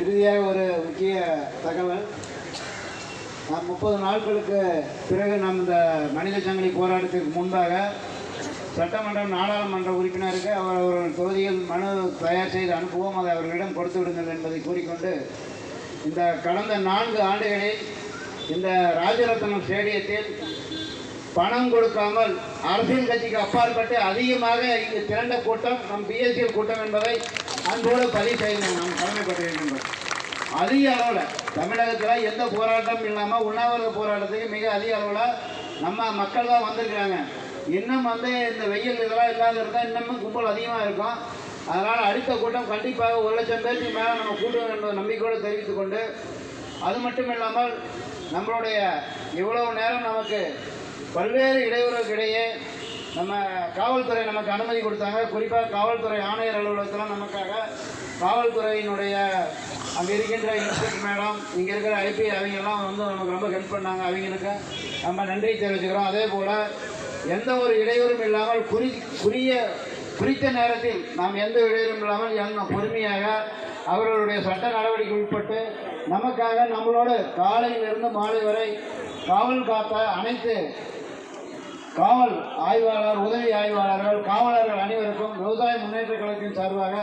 இறுதியாக ஒரு முக்கிய தகவல். முப்பது நாட்களுக்கு பிறகு நம் இந்த மனித சங்கிலி போராட்டத்திற்கு முன்பாக சட்டமன்றம் நாடாளுமன்ற உறுப்பினருக்கு அவர் அவர்கள் தொகுதியில் மனு தயார் செய்து அனுப்புவோம். அதை அவர்களிடம் கொடுத்து விடுங்கள் என்பதை கூறிக்கொண்டு இந்த கடந்த நான்கு ஆண்டுகளில் இந்த ராஜரத்னம் ஸ்டேடியத்தில் பணம் கொடுக்காமல் அரசியல் கட்சிக்கு அப்பாற்பட்டு அதிகமாக இங்கு திரண்ட கூட்டம் நம் பிஎஸ்சிஎல் கூட்டம் என்பதை அன்போடு பதிவு செய்ய நாம் கடமைப்பட்டிருக்கின்றோம் அதிக அளவில் தமிழகத்தில் எந்த போராட்டம் இல்லாமல் உண்ணாவிரத போராட்டத்துக்கு மிக அதிக அளவில் நம்ம மக்கள் தான் வந்திருக்கிறாங்க. இன்னும் வந்து இந்த வெயில் இதெல்லாம் இல்லாத இருந்தால் இன்னமும் கும்பல் அதிகமாக இருக்கும். அதனால் அடுத்த கூட்டம் கண்டிப்பாக ஒரு லட்சம் பேருக்கு மேலே நம்ம கூட்டுவோம் என்பதை நம்பிக்கையோடு தெரிவித்துக்கொண்டு அது மட்டும் இல்லாமல் நம்மளுடைய இவ்வளவு நேரம் நமக்கு பல்வேறு இடையூறுகளுக்கிடையே நம்ம காவல்துறை நமக்கு அனுமதி கொடுத்தாங்க. குறிப்பாக காவல்துறை ஆணையர் அலுவலகத்தில் நமக்காக காவல்துறையினுடைய அங்கே இருக்கின்ற இன்ஸ்பெக்டர் மேடம் இங்கே இருக்கிற ஐபி அவங்கெல்லாம் வந்து நமக்கு ரொம்ப ஹெல்ப் பண்ணாங்க. அவங்களுக்கு நம்ம நன்றி தெரிவிச்சுக்கிறோம். அதே போல் எந்த ஒரு இடையூறும் இல்லாமல் குறி குறிய குறித்த நேரத்தில் நாம் எந்த இடையூறும் இல்லாமல் என்ன பொறுமையாக அவர்களுடைய சட்ட நடவடிக்கை உட்பட்டு நமக்காக நம்மளோட காலையிலிருந்து மாலை வரை காவல் காத்த அனைத்து காவல் ஆய்வாளர் உதவி ஆய்வாளர்கள் காவலர்கள் அனைவருக்கும் விவசாய முன்னேற்ற கழகத்தின் சார்பாக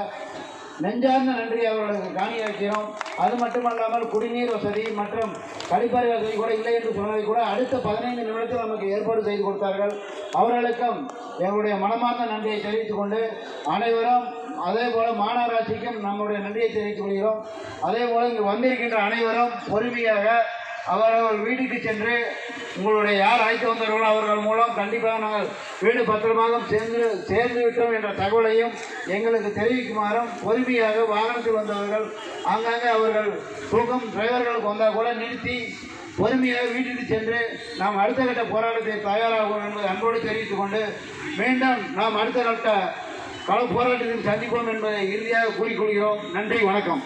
நெஞ்சார்ந்த நன்றி அவர்களுக்கு காணியாக்கிறோம் அது மட்டுமல்லாமல் குடிநீர் வசதி மற்றும் கழிப்பறை வசதி கூட இல்லை என்று சொன்னதை கூட அடுத்த பதினைந்து நிமிடத்தில் நமக்கு ஏற்பாடு செய்து கொடுத்தார்கள். அவர்களுக்கும் எங்களுடைய மனமார்ந்த நன்றியை தெரிவித்துக் கொண்டு அனைவரும் அதே போல் மாநகராட்சிக்கும் நம்முடைய நன்றியை தெரிவித்துக் கொள்கிறோம். அதே போல் இங்கு வந்திருக்கின்ற அனைவரும் பொறுமையாக அவரவர் வீட்டுக்கு சென்று உங்களுடைய யார் அழைத்து வந்தார்களோ அவர்கள் மூலம் கண்டிப்பாக நாங்கள் வீடு பத்திரமாக சேர்ந்து சேர்ந்து விட்டோம் என்ற தகவலையும் எங்களுக்கு தெரிவிக்குமாறும் பொறுமையாக வாகனத்தில் வந்தவர்கள் ஆங்காங்கே அவர்கள் தூக்கம் டிரைவர்களுக்கு வந்தால் கூட நிறுத்தி பொறுமையாக வீட்டுக்கு சென்று நாம் அடுத்த கட்ட போராட்டத்தை தயாராகும் என்பதை அன்போடு தெரிவித்துக் கொண்டு மீண்டும் நாம் அடுத்த கட்ட கள போராட்டத்தில் சந்திப்போம் என்பதை இறுதியாக கூறிக்கொள்கிறோம் நன்றி வணக்கம்.